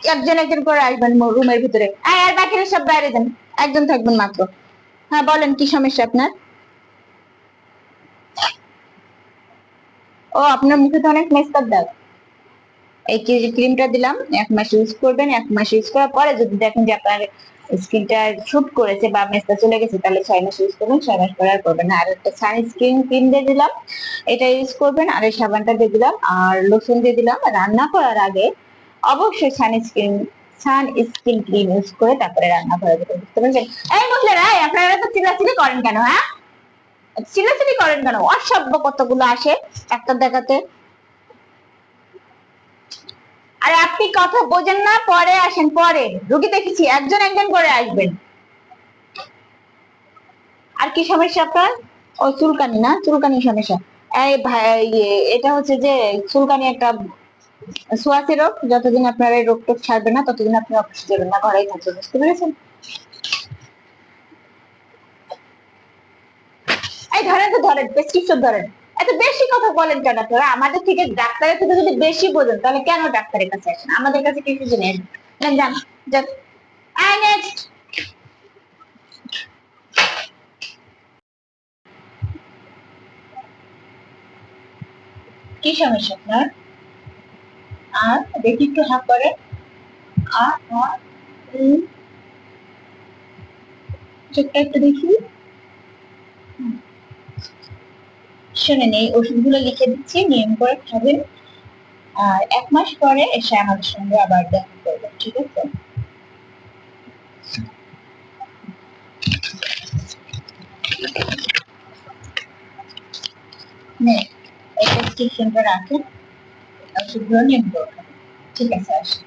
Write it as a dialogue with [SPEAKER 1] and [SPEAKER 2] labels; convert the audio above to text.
[SPEAKER 1] একজন একজন করে আসবেন রুমের ভিতরে। আর বাকিরা সব বাইরে যান। একজন থাকবেন মাত্র। হ্যাঁ বলেন, কি সমস্যা আপনার? ও, আপনার মুখে তো অনেক মেস্তার দাগ। এই ক্রিমটা দিলাম, এক মাস ইউজ করবেন, এক মাস ইউজ করার পরে যদি দেখেন যে আপনার স্কিনটা শুট করেছে বা মেস্তা চলে গেছে, তাহলে ছয় মাস ইউজ করবেন, ছয় মাস পরে আর করবেন না। আর একটা সানস্ক্রিন ক্রিম দিয়ে দিলাম, এটা ইউজ করবেন, আর এই সাবানটা দিয়ে দিলাম, আর লোশন দিয়ে দিলাম। রান্না করার আগে অবশ্যই sunscreen sun skin cream use করে তারপরে রান্না করে দেবেন বুঝতে পারছেন? এই মহিলারা আপনারা তো চিল্লাচিল্লি করেন কেন হ্যাঁ? চিল্লাচিল্লি করেন কেন? অসভ্য কতগুলো আসে একটা দেখাতে। আর আপনি কথা বোঝেন না, পরে আসেন, পরে। রুগী দেখেছি, একজন একজন করে আসবেন। আর কি সমস্যা আপনার? ও চুলকানি না চুলকানি সমস্যা। এই ভাই এটা হচ্ছে যে চুলকানি একটা সোয়াসি রোগ যতদিন আপনার এই রোগ টোগ ছাড়বে না, ততদিন আপনি অফিসে যাবেন না, ঘরেই থাকবেন, বুঝতে পেরেছেন? এই ধরেন তো ধরেন প্রেসক্রিপশন ধরেন। এত বেশি কথা বলেন কেন আপনারা? আমাদের থেকে ডাক্তারের থেকে যদি বেশি বোঝেন, তাহলে কেন ডাক্তারের কাছে আসেন? আমাদের কাছে কিছু নেই? যান যান। যান কি সমস্যা আপনার? আর দেখি একটু হাফ করে আর আর। চোখটা একটু দেখি। হুম। শুনেন, এই ওষুধগুলো লিখে দিচ্ছি, নিয়ম করে খাবেন। আর এক মাস পরে এসে আমাদের সঙ্গে আবার দেখা করবেন, ঠিক আছে? নে এই প্রেসক্রিপশনটা রাখেন। ওষুধগুলো নিয়ম করে খাবেন ঠিক আছে আসুন